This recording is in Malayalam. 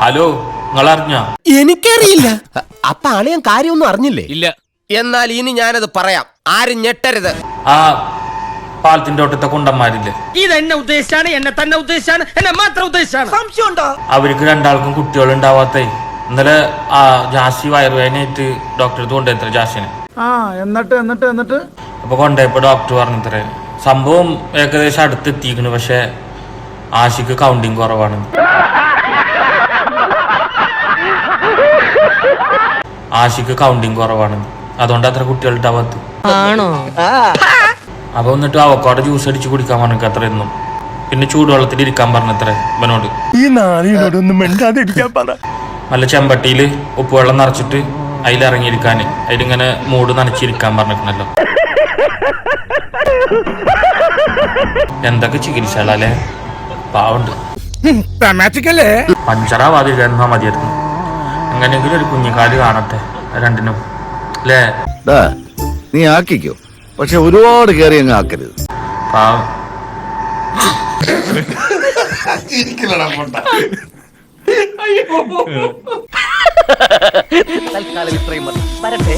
ഹലോ നിങ്ങൾ അറിഞ്ഞോ എനിക്കറിയില്ല അപ്പൊ അളിയൻ കാര്യമൊന്നും അറിഞ്ഞില്ലേ? ഇല്ല. എന്നാൽ ഇനി ഞാനത് പറയാം. ആരും ഞെട്ടരുത്. ആ പാലത്തിന്റെ ഒട്ടത്തെ കുണ്ടന്മാരില്ലേ? ഇത് എന്നെ ഉദ്ദേശിച്ചാണ് എന്നെ തന്നെ ഉദ്ദേശിച്ചാണ് എന്നെ മാത്രം ഉദ്ദേശിച്ചാണ് അവർക്ക് രണ്ടാൾക്കും കുട്ടികൾ ഉണ്ടാവാത്ത ഇന്നലെ ആ ജാസി വയറുവേദനയായിട്ട് ഡോക്ടർ അടുത്ത് കൊണ്ടുപോയത്ര ജാസിനെ. ആ എന്നിട്ട് എന്നിട്ട് എന്നിട്ട്? അപ്പൊ കൊണ്ടുപോയപ്പോ ഡോക്ടർ പറഞ്ഞത്രേ സംഭവം ഏകദേശം അടുത്തെത്തിക്കണ് പക്ഷെ ആശിക്ക് കൗണ്ടിങ് കുറവാണ് ആശിക്ക് കൗണ്ടിങ് കുറവാണ്. അതുകൊണ്ട് അത്ര കുട്ടികളുടെ അവത്ത് അപ്പൊ എന്നിട്ട് അവക്കോടെ ജ്യൂസ് അടിച്ച് കുടിക്കാൻ പറഞ്ഞു അത്ര എന്നും. പിന്നെ ചൂടുവെള്ളത്തിൽ ഇരിക്കാൻ പറഞ്ഞത്രേ ഇവനോട്. ഈ നാളിനോടൊന്നും മിണ്ടാതിരിക്കാൻ പറ. നല്ല ചെമ്പട്ടിയിൽ ഉപ്പുവെള്ളം നിറച്ചിട്ട് അതിലിറങ്ങിയിരിക്കാൻ അതിലിങ്ങനെ മൂട് നനച്ചിരിക്കാൻ പറഞ്ഞിട്ടുണ്ടല്ലോ. എന്തൊക്കെ ചികിത്സകളല്ലേ? പാവുണ്ട്. പഞ്ചറാവാതിരിക്കാൻ മതിയായിരുന്നു. എങ്ങനെയെങ്കിലും ഒരു കുഞ്ഞിക്കാൽ കാണട്ടെ. രണ്ടിനും. അല്ലേ നീ ആക്കിക്കോ. പക്ഷെ ഒരുപാട് കയറി അങ്ങ് ആക്കരുത്. പാവം. തൽക്കാലം ഇത്രയും മതി. വരട്ടെ.